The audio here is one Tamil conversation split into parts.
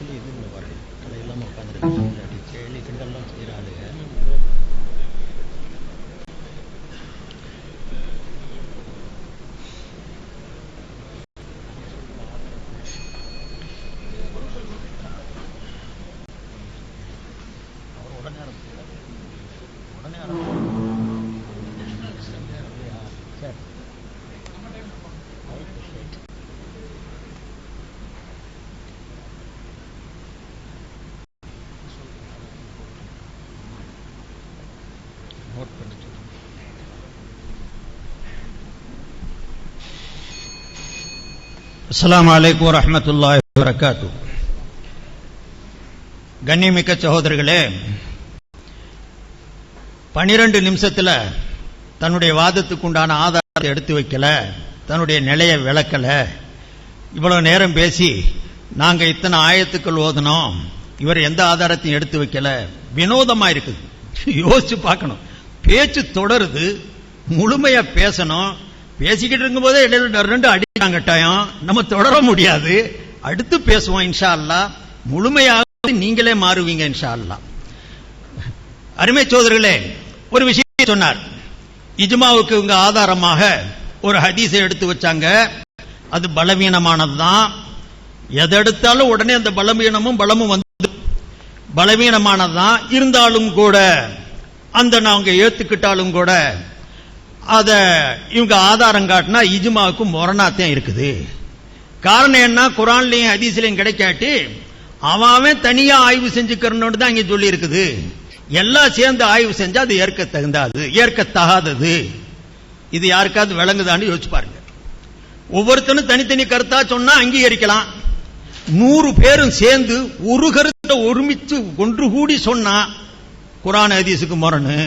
பக்கத்துல இது இல்லை வரல தலை இல்லாமல் உட்காந்துருக்கு கேள்வி கிண்டெல்லாம் செய்கிற ஆளுங்க உடனே ஆரம்பிச்சு உடனே ஆரம்பிச்சு அஸ்லாம் வலைக்கம் வரமத்துல்லா வரகாத்து கண்ணியமிக்க சகோதரர்களே பனிரெண்டு நிமிஷத்துல தன்னுடைய வாதத்துக்கு உண்டான ஆதாரத்தை எடுத்து வைக்கல தன்னுடைய நிலையை விளக்கல. இவ்வளவு நேரம் பேசி நாங்க இத்தனை ஆயத்துக்கள் ஓதுனோம் இவர் எந்த ஆதாரத்தையும் எடுத்து வைக்கல. வினோதமா இருக்குது. யோசிச்சு பார்க்கணும். பேச்சு தொடருது முழுமையா பேசணும் பேசிக்கிட்டு இருக்கும் போதே இடையில ரெண்டு அடிக்கிறாங்க கட்டாயம் நம்ம தொடர முடியாது. அடுத்து பேசுவோம் இன்ஷா அல்லாஹ் முழுமையாக நீங்களே மாறுவீங்க இன்ஷா அல்லாஹ் அருமை சோதர்களே ஒரு விஷயம் சொன்னார். இஜ்மாவுக்கு இவங்க ஆதாரமாக ஒரு ஹதீஸை எடுத்து வச்சாங்க. அது பலவீனமானதுதான். எதை எடுத்தாலும் உடனே அந்த பலவீனமும் பலமும் வந்து பலவீனமானதுதான். இருந்தாலும் கூட அந்த நாங்க ஏத்துக்கிட்டாலும் கூட அதை இவங்க ஆதாரம் காட்டினா இஜ்மாவுக்கு முரணாத்தான் இருக்குது. காரணம் என்ன? குரான்லையும் அதிசலையும் கிடைக்காட்டி அவன் தனியா ஆய்வு செஞ்சுக்கிறனோடு தான் இங்க சொல்லி இருக்குது எல்லாம் சேர்ந்து ஆய்வு செஞ்சா அது ஏற்க தகுந்தாது ஏற்கத்தகாதது இது யாருக்காவது விளங்குதான்னு யோசிச்சு பாருங்க. ஒவ்வொருத்தனும் தனித்தனி கருத்தா சொன்னா அங்கீகரிக்கலாம். நூறு பேரும் சேர்ந்து ஒரு கருத்தை ஒருமித்து ஒன்று கூடி சொன்னா குரான் ஹதீஸுக்கு முரணு.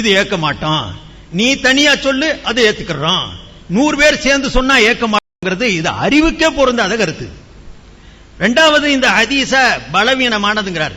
இது ஏற்க மாட்டான். நீ தனியா சொல்லு அதை ஏத்துக்கிறான். நூறு பேர் சேர்ந்து சொன்னா ஏக்கமாங்கிறது இது அறிவுக்கே பொருந்தாத கருத்து. ரெண்டாவது இந்த ஹதீச பலவீனமானதுங்கிறார்.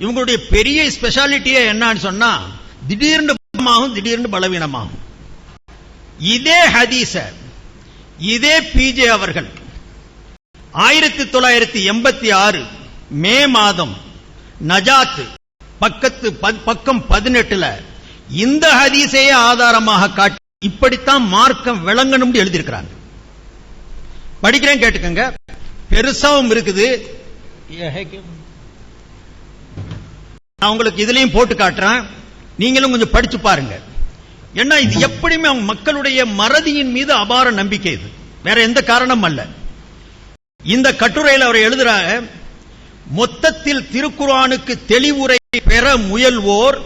இவங்களுடைய பெரிய ஸ்பெஷாலிட்டியே என்னன்னு சொன்னா திடீர்னு பலமாகும் திடீர்னு பலவீனமாகும். இதே ஹதீச இதே பிஜே அவர்கள் ஆயிரத்தி தொள்ளாயிரத்தி எண்பத்தி ஆறு மே மாதம் நஜாத் பக்கத்து பக்கம் பதினெட்டுல இந்த ஹதீஸையே ஆதாரமாக காட்டி இப்படித்தான் மார்க்கம் விளங்கணும் எழுதியிருக்கிறாங்க. படிக்கிறேன் கேட்டுக்கங்க. பெருசாவும் இருக்குது. நான் உங்களுக்கு இதுலயும் போட்டு காட்டுறேன். நீங்களும் கொஞ்சம் படிச்சு பாருங்க. ஏன்னா இது எப்படியுமே அவங்க மக்களுடைய மறதியின் மீது அபார நம்பிக்கை இது. வேற எந்த காரணம் அல்ல. இந்த கட்டுரையில் அவர் எழுதுறாங்க மொத்தத்தில் திருக்குரானுக்கு தெளிவுரை பெற முயல்வோர்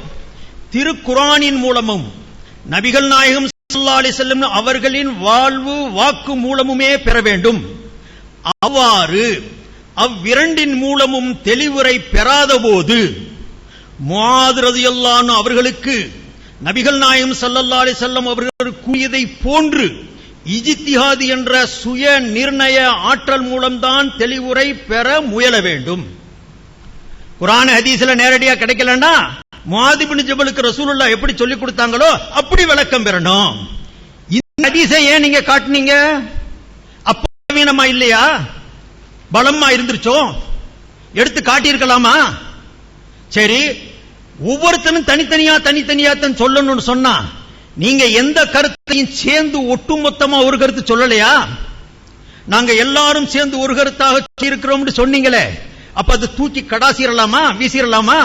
திருக்குரானின் மூலமும் நபிகள் நாயகம் அலி செல்லும் அவர்களின் வாழ்வு வாக்கு மூலமுமே பெற வேண்டும். அவ்வாறு அவ்விரண்டின் மூலமும் தெளிவுரை பெறாத போது முஆத் அவர்களுக்கு நபிகள் நாயகம் சல்லல்லா அலி செல்லம் அவர்கள் கூறியதை போன்று இஜித்திஹாது என்ற சுய நிர்ணய ஆற்றல் மூலம்தான் தெளிவுரை பெற முயல வேண்டும். குரான ஹதீஸ்ல நேரடியா கிடைக்கலன்னா மாதிபின் ஜபலுக்கு ரசூலுல்லா எப்படி சொல்லி கொடுத்தாங்களோ அப்படி விளக்கம் பெறணும். இந்த ஹதீஸை ஏன் நீங்க காட்டுனீங்க? அப்ப பலவீனமா இல்லையா? பலமா இருந்துருச்சோ? எடுத்து காட்டியிருக்கலாமா? சரி ஒவ்வொருத்தனும் தனித்தனியா தனித்தனியா தான் சொல்லணும்னு சொன்னா நீங்க எந்த கருத்தையும் சேர்ந்து ஒட்டுமொத்தமா ஒரு கருத்து சொல்லலையா? நாங்க எல்லாரும் சேர்ந்து ஒரு கருத்தாக இருக்கிறோம்னு சொன்னீங்களே அப்ப அது தூக்கி கடாசிரலாமா வீசிரலாமா?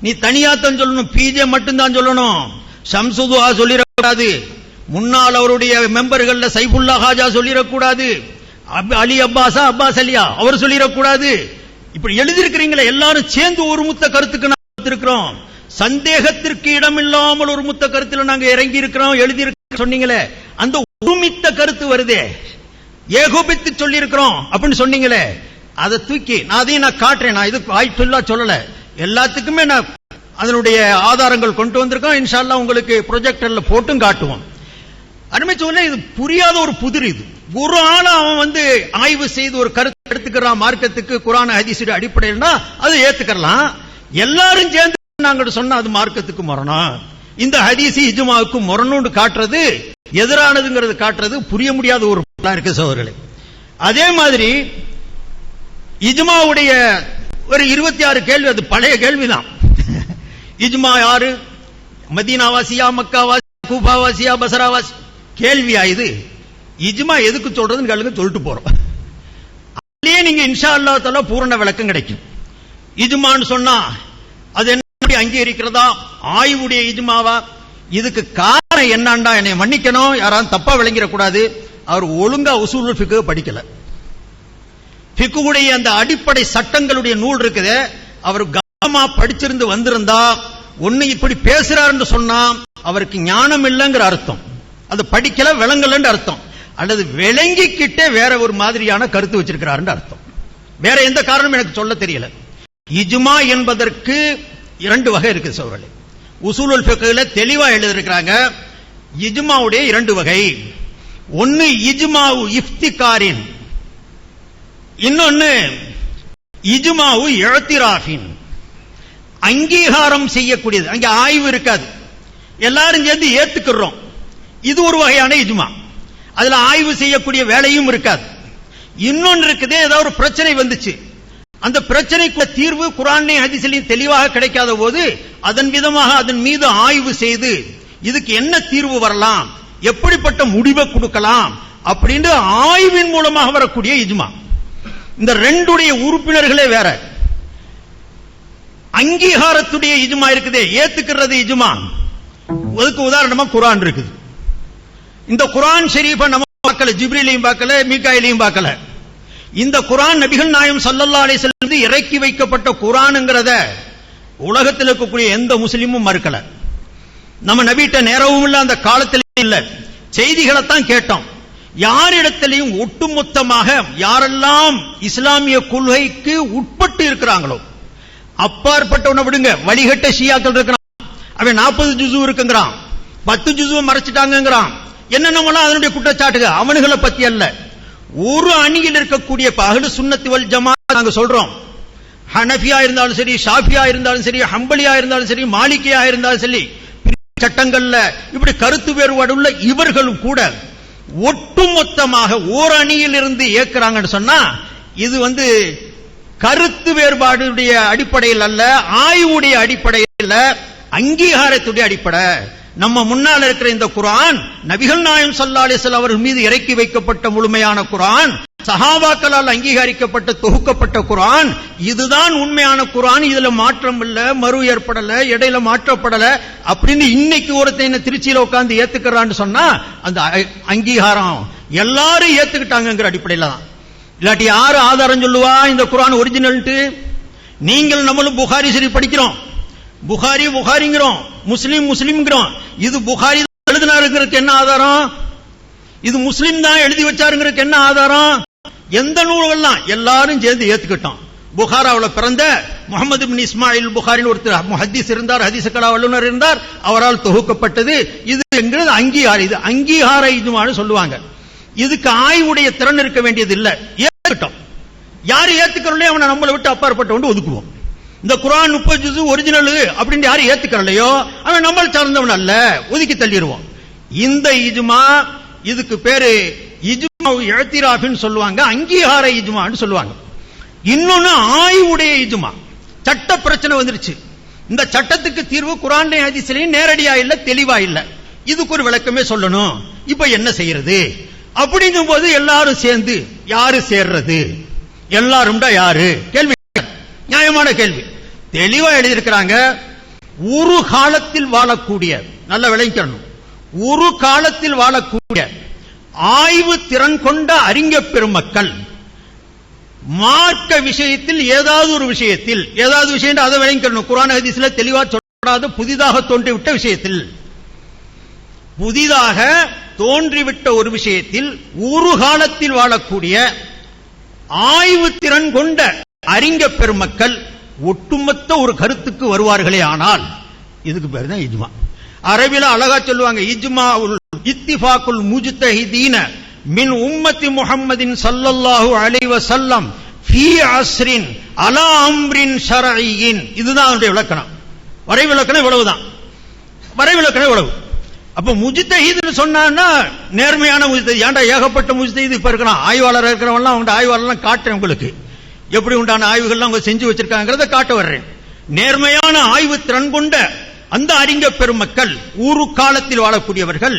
நீ தனியாத்தான் சொல்லணும் பிஜே மட்டும்தான் சொல்லணும். சம்சுதுஹா சொல்லிடக்கூடாது. முன்னால் அவருடைய மெம்பர்கள்ல சைஃபுல்லா ஹாஜா சொல்லிடக்கூடாது. அப்- அலி அப்பாஸா அப்பாஸ் அலியா அவர் சொல்லிடக்கூடாது. இப்படி எழுதியிருக்கிறீங்களே எல்லாரும் சேர்ந்து ஒரு முத்த கருத்துக்கு நான் இருக்கிறோம் சந்தேகத்திற்கு இடமில்லாமல் ஒரு முத்த கருத்துல நாங்க இறங்கி இருக்கிறோம் எழுதி சொன்னீங்களே. அந்த ஒருமித்த கருத்து வருதே. ஏகோபித்து சொல்லி இருக்கிறோம் அப்படின்னு சொன்னீங்களே. அதை தூக்கி நான் அதையும் நான் காட்டுறேன் நான் இது வாய்ப்புல்லா சொல்லல. எல்லாத்துக்குமே நான் அதனுடைய ஆதாரங்கள் கொண்டு வந்திருக்கோம். இன்ஷால்லாம் உங்களுக்கு ப்ரொஜெக்டர்ல போட்டும் காட்டுவோம். அருமை சொல்ல இது புரியாத ஒரு புதிர் இது. ஒரு ஆள் அவன் வந்து ஆய்வு செய்து ஒரு கருத்து எடுத்துக்கிறான் மார்க்கத்துக்கு குரான ஹதீஸுடைய அடிப்படையில்னா அதை ஏத்துக்கலாம் எல்லாரும் சேர்ந்து நாங்க சொன்னா அது மார்க்கத்துக்கு மரணம் இந்த ஹதீசி இஜ்மாவுக்கு முரணும்னு காட்டுறது எதிரானதுங்கிறது காட்டுறது புரிய முடியாத ஒரு பொருளா இருக்கு சோதர்களே அதே மாதிரி இஜ்மாவுடைய ஒரு இருபத்தி ஆறு கேள்வி அது பழைய கேள்விதான். இஜ்மா யாரு? மதீனாவாசியா மக்காவாசியா கூபாவாசியா பசராவாசி? கேள்வியா இது? இஜ்மா எதுக்கு சொல்றதுன்னு கேளுங்க சொல்லிட்டு போறோம். அதுலயே நீங்க இன்ஷா அல்லாஹ் தஆலா பூரண விளக்கம் கிடைக்கும். இஜ்மான்னு சொன்னா அது என்ன அங்கீகரிக்கிறதா? ஆய்வுடைய இஜ்மாவா? இதுக்கு காரணம் என்னண்டா என்னை மன்னிக்கணும். யாராவது தப்பா விளங்கிட கூடாது அவர் ஒழுங்கா உசூல் படிக்கலை படிக்கல. பிக்குடைய அந்த அடிப்படை சட்டங்களுடைய நூல் இருக்குது. அவர் கவனமா படிச்சிருந்து வந்திருந்தா ஒண்ணு இப்படி பேசுறாருன்னு சொன்னா அவருக்கு ஞானம் இல்லைங்கிற அர்த்தம். அது படிக்கல விளங்கலன்னு அர்த்தம். அல்லது விளங்கிக்கிட்டே வேற ஒரு மாதிரியான கருத்து வச்சிருக்கிறாருன்னு அர்த்தம். வேற எந்த காரணமும் எனக்கு சொல்ல தெரியல. இஜுமா என்பதற்கு இரண்டு வகை இருக்கு சோழர்களே. உசூலுல் ஃபிக்ஹ்ல தெளிவா எழுதியிருக்கிறாங்க இஜுமாவுடைய இரண்டு வகை. ஒன்னு இஜ்மாவு இஃப்திகாரின். இன்னொன்னு இஜுமாவு எழுத்திராஃபின் அங்கீகாரம் செய்யக்கூடியது. அங்க ஆய்வு இருக்காது. எல்லாரும் சேர்ந்து ஏத்துக்கிறோம். இது ஒரு வகையான இஜுமா. அதுல ஆய்வு செய்யக்கூடிய வேலையும் இருக்காது. இன்னொன்னு இருக்குது ஏதாவது ஒரு பிரச்சனை வந்துச்சு. அந்த பிரச்சனைக்கு தீர்வு குரானே ஹதீஸிலையும் தெளிவாக கிடைக்காத போது அதன் விதமாக அதன் மீது ஆய்வு செய்து இதுக்கு என்ன தீர்வு வரலாம் எப்படிப்பட்ட முடிவை கொடுக்கலாம் அப்படின்னு ஆய்வின் மூலமாக வரக்கூடிய இஜ்மா. இந்த ரெண்டுடைய உறுப்பினர்களே வேற. அங்கீகாரத்துடைய இஜுமா இருக்குதே ஏத்துக்கிறது இஜுமா. அதுக்கு உதாரணமா குரான் இருக்குது. இந்த குரான் ஷெரீஃபை நம்ம பார்க்கல ஜிப்ரிலையும் பார்க்கல மீகாயிலையும் பார்க்கல. இந்த குரான் நபிகள் நாயம் சல்லல்லா அலிஸ்ல இறக்கி வைக்கப்பட்ட குரானுங்கிறத உலகத்தில் இருக்கக்கூடிய எந்த முஸ்லீமும் மறுக்கல. நம்ம நபிட்ட நேரவும் இல்ல அந்த காலத்திலும் இல்ல. செய்திகளை தான் கேட்டோம். யாரிடத்திலையும் ஒட்டுமொத்தமாக யாரெல்லாம் இஸ்லாமிய கொள்கைக்கு உட்பட்டு இருக்கிறாங்களோ அப்பாற்பட்டவனை விடுங்க வழிகட்ட ஷியாக்கள் இருக்கிறான் அவன் நாற்பது ஜுசு இருக்குங்கிறான் பத்து ஜுசுவை மறைச்சிட்டாங்கிறான் என்னென்னவெல்லாம் அதனுடைய குற்றச்சாட்டுக அவனுகளை பத்தி அல்ல. ஒரு அணியில் இருக்கக்கூடிய பகலு சுண்ணத்து வல் ஜமா நாங்க சொல்றோம். ஹனஃபியா இருந்தாலும் சரி ஷாஃபியா இருந்தாலும் சரி ஹம்பலியா இருந்தாலும் சரி மாலிகியா இருந்தாலும் சரி சட்டங்கள்ல இப்படி கருத்து வேறுபாடு உள்ள இவர்களும் கூட ஒட்டுமொத்தமாக ஓர் இருந்து சொன்னா இது வந்து கருத்து வேறுபாடுடைய அடிப்படையில் அல்ல ஆய்வுடைய அடிப்படையில் அங்கீகாரத்துடைய அடிப்படை. நம்ம முன்னால் இருக்கிற இந்த குரான் நபிகள் நாயம் சல்லா அலிஸ்லாம் அவர்கள் மீது இறக்கி வைக்கப்பட்ட முழுமையான குரான் சஹாபாக்களால் அங்கீகரிக்கப்பட்ட தொகுக்கப்பட்ட குரான் இதுதான் உண்மையான குரான் இதுல மாற்றம் இல்ல மறு ஏற்படல இடையில மாற்றப்படல அப்படின்னு இன்னைக்கு ஒருத்தன் என்ன திருச்சியில உட்கார்ந்து ஏத்துக்கிறான்னு சொன்னா அந்த அங்கீகாரம் எல்லாரும் ஏத்துக்கிட்டாங்கிற அடிப்படையில தான். இல்லாட்டி யாரு ஆதாரம் சொல்லுவா? இந்த குரான் ஒரிஜினல்ட்டு நீங்கள் நம்மளும் புகாரி சரி படிக்கிறோம். புகாரி புகாரிங்கிறோம். முஸ்லீம் முஸ்லீம்ங்கிறோம். இது புகாரி எழுதினாருங்கிறதுக்கு என்ன ஆதாரம்? இது முஸ்லீம் தான் எழுதி வச்சாருங்கிறதுக்கு என்ன ஆதாரம்? எந்த நூல்கள்லாம்? எல்லாரும் சேர்ந்து ஏத்துக்கிட்டோம். புகாராவில் பிறந்த முகமது பின் இஸ்மாயில் புகாரின் ஒருத்தர் ஹதீஸ் இருந்தார் ஹதீஸ் கலா வல்லுநர் இருந்தார் அவரால் தொகுக்கப்பட்டது. இது என்கிறது அங்கீகார இது அங்கீகார இதுவான்னு சொல்லுவாங்க. இதுக்கு ஆய்வுடைய திறன் இருக்க வேண்டியது இல்லை ஏத்துக்கிட்டோம். யார் ஏத்துக்கிறோம் அவனை நம்மளை விட்டு அப்பாற்பட்டவன் ஒதுக்குவோம். இந்த குரான் முப்பது ஜுசு ஒரிஜினல் அப்படின்னு யாரும் ஏத்துக்கிறலையோ அவன் நம்மளை சார்ந்தவன் அல்ல ஒதுக்கி தள்ளிடுவோம். இந்த இஜுமா இதுக்கு பேரு இஜ்மா எழுத்திராஃபின்னு சொல்லுவாங்க அங்கீகார இஜ்மான்னு சொல்லுவாங்க. இன்னொன்னு ஆய்வுடைய இஜ்மா. சட்ட பிரச்சனை வந்துருச்சு. இந்த சட்டத்துக்கு தீர்வு குரான் ஹதீஸ்லயும் நேரடியா இல்ல தெளிவா இல்ல. இதுக்கு ஒரு விளக்கமே சொல்லணும். இப்ப என்ன செய்யறது? அப்படிங்கும் போது எல்லாரும் சேர்ந்து யாரு சேர்றது? எல்லாரும்டா யாரு? கேள்வி. நியாயமான கேள்வி. தெளிவா எழுதியிருக்கிறாங்க. ஒரு காலத்தில் வாழக்கூடிய நல்ல விளைக்கணும் ஒரு காலத்தில் வாழக்கூடிய ஆய்வு திறன் கொண்ட அறிஞ பெருமக்கள். மார்க்க விஷயத்தில் ஏதாவது ஒரு விஷயத்தில் ஏதாவது விஷயம் அதை விளங்கிக்கணும் குரான் ஹதீஸ்ல தெளிவா சொல்லாத புதிதாக தோன்றிவிட்ட விஷயத்தில். புதிதாக தோன்றிவிட்ட ஒரு விஷயத்தில் ஒரு காலத்தில் வாழக்கூடிய ஆய்வு திறன் கொண்ட அறிஞ பெருமக்கள் ஒட்டுமொத்த ஒரு கருத்துக்கு வருவார்களே ஆனால் இதுக்கு பேர் தான் இதுவான் அரபில அழகா சொல்லுவாங்க இஜ்மா உல் இத்திஃபாக்குல் முஜ்தஹிதீன மின் உம்மத்தி முஹம்மதின் சல்லல்லாஹு அலைவ சல்லம் ஃபீ அஸ்ரின் அலா அம்ரின் இதுதான் அதனுடைய விளக்கணம். வரை விளக்கணம் இவ்வளவுதான். வரை விளக்கணம் இவ்வளவு. அப்ப முஜ்தஹித்னு சொன்னான்னா நேர்மையான முஜித்தஹீத் ஏன்டா ஏகப்பட்ட முஜித்தஹீத் இப்ப இருக்கிறான்? ஆய்வாளர் இருக்கிறவன்லாம் அவங்க ஆய்வாளர்லாம் காட்டுறேன் உங்களுக்கு. எப்படி உண்டான ஆய்வுகள்லாம் அவங்க செஞ்சு வச்சிருக்காங்கிறத காட்ட வர்றேன். நேர்மையான ஆய்வு திறன் கொண்ட அந்த அறிஞ பெருமக்கள் ஊரு காலத்தில் வாழக்கூடியவர்கள்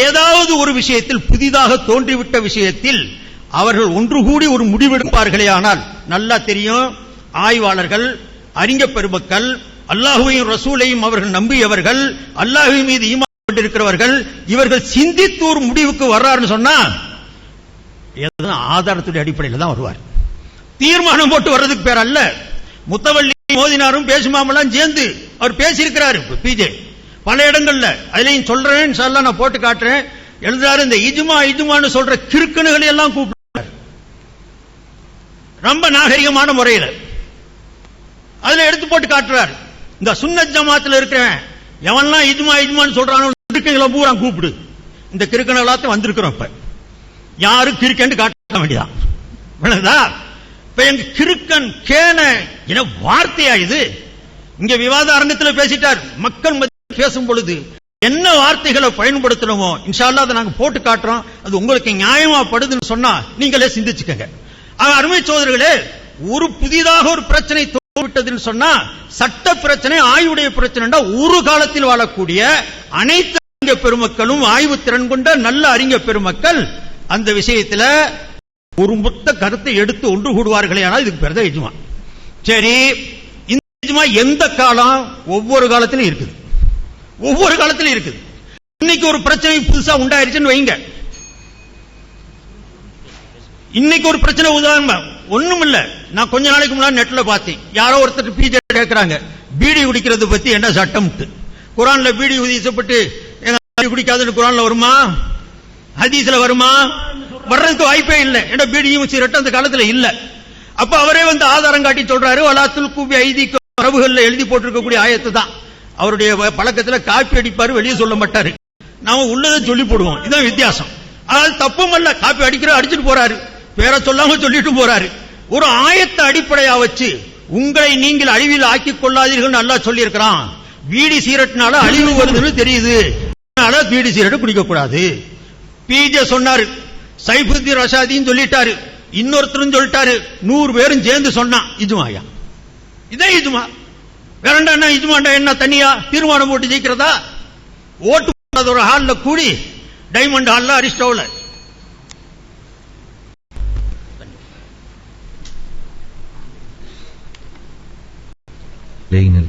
ஏதாவது ஒரு விஷயத்தில் புதிதாக தோன்றிவிட்ட விஷயத்தில் அவர்கள் ஒன்று கூடி ஒரு முடிவெடுப்பார்களே ஆனால் நல்லா தெரியும் ஆய்வாளர்கள் அறிஞ பெருமக்கள் அல்லாஹுவையும் ரசூலையும் அவர்கள் நம்பியவர்கள் அல்லாஹுவின் மீது ஈமான் கொண்டிருக்கிறவர்கள் இவர்கள் சிந்தித்து ஒரு முடிவுக்கு வர்றாருன்னு சொன்னா ஏதாவது ஆதாரத்துடைய அடிப்படையில் தான் வருவார். தீர்மானம் போட்டு வர்றதுக்கு பேர் அல்ல. முத்தவள்ளி மோதினாரும் பேசுமாமெல்லாம் சேர்ந்து அவர் பேசியிருக்கிறாரு பிஜே. பல இடங்கள்ல அதுலயும் சொல்றேன் இன்ஷா நான் போட்டு காட்டுறேன். எழுதுறாரு இந்த இஜுமா இஜுமான்னு சொல்ற கிறுக்கணுகளை எல்லாம் கூப்பிடுறார். ரொம்ப நாகரிகமான முறையில். அதுல எடுத்து போட்டு காட்டுறாரு. இந்த சுன்னத் ஜமாத்துல இருக்கிறேன் எவன்லாம் இதுமா இதுமான்னு சொல்றானோ கிறுக்கங்களை பூரா கூப்பிடு. இந்த கிறுக்கணை எல்லாத்தையும் வந்திருக்கிறோம் இப்ப. யாரும் கிறுக்கன்னு காட்ட வேண்டியதான் விளங்குதா? இப்ப எங்க கிறுக்கன் கேன என வார்த்தையா இது? இங்க விவாத அரங்கத்தில் பேசிட்டார். மக்கள் மத்தியில் பேசும் பொழுது என்ன வார்த்தைகளை பயன்படுத்தணுமோ இன்ஷா அதை நாங்க போட்டு காட்டுறோம். அது உங்களுக்கு நியாயமா படுதுன்னு சொன்னா நீங்களே சிந்திச்சுக்கங்க. அருமை சோதரர்களே ஒரு புதிதாக ஒரு பிரச்சனை தோன்றிவிட்டதுன்னு சொன்னா சட்ட பிரச்சனை ஆய்வுடைய பிரச்சனைடா ஒரு காலத்தில் வாழக்கூடிய அனைத்து அறிஞ பெருமக்களும் ஆய்வு திறன் கொண்ட நல்ல அறிஞ பெருமக்கள் அந்த விஷயத்துல ஒரு மொத்த கருத்தை எடுத்து ஒன்று கூடுவார்களே ஆனால் இதுக்கு பிறகு சரி இந்த எந்த காலம்? ஒவ்வொரு காலத்திலும் இருக்குது. ஒவ்வொரு காலத்திலும் இருக்குது. இன்னைக்கு ஒரு பிரச்சனை புதுசா உண்டாயிருச்சுன்னு வைங்க. இன்னைக்கு ஒரு பிரச்சனை உதாரணம் ஒண்ணும் இல்ல நான் கொஞ்ச நாளைக்கு முன்னாடி நெட்ல பார்த்தேன். யாரோ ஒருத்தர் பிஜே கேட்கிறாங்க பீடி குடிக்கிறது பத்தி என்ன சட்டம்? குரான்ல பீடி உதிசப்பட்டு குடிக்காதுன்னு குரான்ல வருமா? ஹதீஸ்ல வருமா? வர்றதுக்கு வாய்ப்பே இல்லை. ஏன்னா பீடியும் சிகரெட்டும் அந்த காலத்துல இல்ல. அப்ப அவரே வந்து ஆதாரம் காட்டி சொல்றாரு வலாத்துல் கூபி ஐதிக்கு அரபுகள்ல எழுதி போட்டிருக்கக்கூடிய ஆயத்து தான். அவருடைய பழக்கத்தில் பழக்கத்துல காப்பி அடிப்பாரு வெளியே சொல்ல மாட்டாரு. நாம உள்ளதை சொல்லி போடுவோம். இதுதான் வித்தியாசம். அதாவது தப்பும் அல்ல காப்பி அடிக்கிற அடிச்சுட்டு போறாரு. பேரை சொல்லாம சொல்லிட்டு போறாரு. ஒரு ஆயத்தை அடிப்படையா வச்சு உங்களை நீங்கள் அழிவில் ஆக்கிக் கொள்ளாதீர்கள் நல்லா சொல்லி இருக்கிறான் சீரட்னால அழிவு வருதுன்னு தெரியுது. அதனால வீடி சீரட் குடிக்க கூடாது பிஜே சொன்னாரு. சைபுத்தி ரஷாதின்னு சொல்லிட்டாரு. இன்னொருத்தரும் சொல்லிட்டாரு. நூறு பேரும் சேர்ந்து சொன்னான். இஜுமாயா. இதே இஜுமா. வேறண்டா இதுமாண்டா என்ன தனியா தீர்மானம் போட்டு ஜெயிக்கிறதா? ஓட்டு போட்டது ஒரு ஹாலில் கூடி டைமண்ட் ஹாலில் அரிஸ்டோவில் லைனர்